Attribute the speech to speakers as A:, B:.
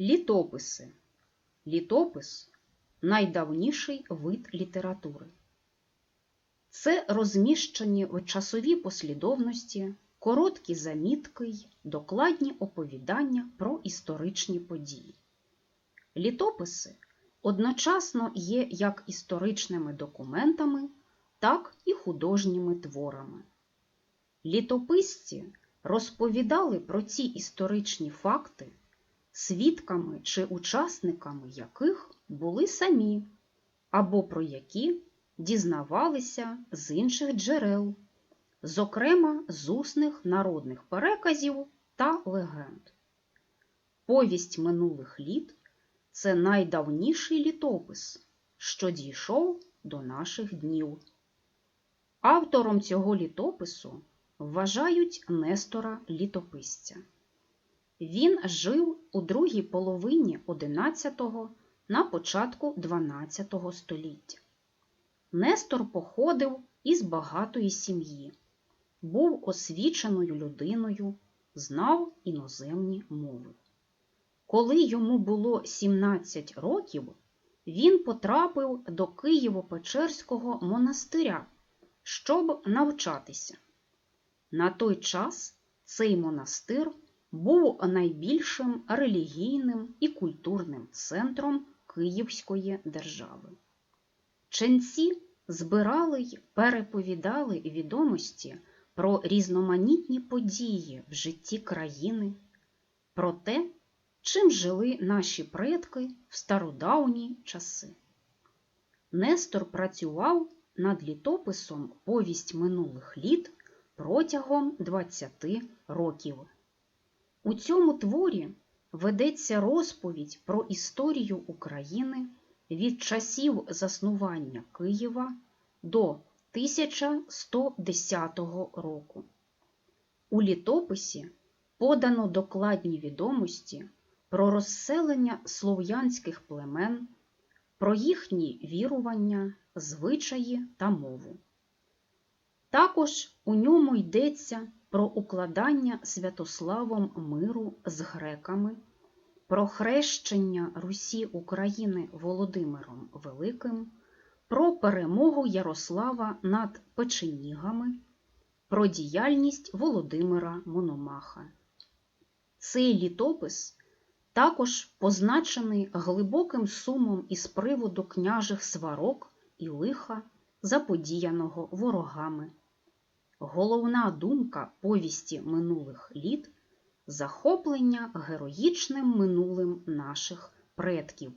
A: Літописи. Літопис найдавніший вид літератури. Це розміщені в часовій послідовності короткі замітки й докладні оповідання про історичні події. Літописи одночасно є як історичними документами, так і художніми творами. Літописці розповідали про ці історичні факти, свідками чи учасниками яких були самі, або про які дізнавалися з інших джерел, зокрема з усних народних переказів та легенд. Повість минулих літ це найдавніший літопис, що дійшов до наших днів. Автором цього літопису вважають Нестора Літописця. Він жив у другій половині XI на початку XII століття. Нестор походив із багатої сім'ї, був освіченою людиною, знав іноземні мови. Коли йому було 17 років, він потрапив до Києво-Печерського монастиря, щоб навчатися. На той час цей монастир був найбільшим релігійним і культурним центром Київської держави. Ченці збирали й переповідали відомості про різноманітні події в житті країни, про те, чим жили наші предки в стародавні часи. Нестор працював над літописом повість минулих літ протягом 20 років. У цьому творі ведеться розповідь про історію України від часів заснування Києва до 1110 року. У літописі подано докладні відомості про розселення слов'янських племен, про їхні вірування, звичаї та мову. Також у ньому йдеться про укладання Святославом миру з греками, про хрещення Русі України Володимиром Великим, про перемогу Ярослава над печенігами, про діяльність Володимира Мономаха. Цей літопис також позначений глибоким сумом із приводу княжих сварок і лиха, заподіяного ворогами. Головна думка повісті минулих літ захоплення героїчним минулим наших предків.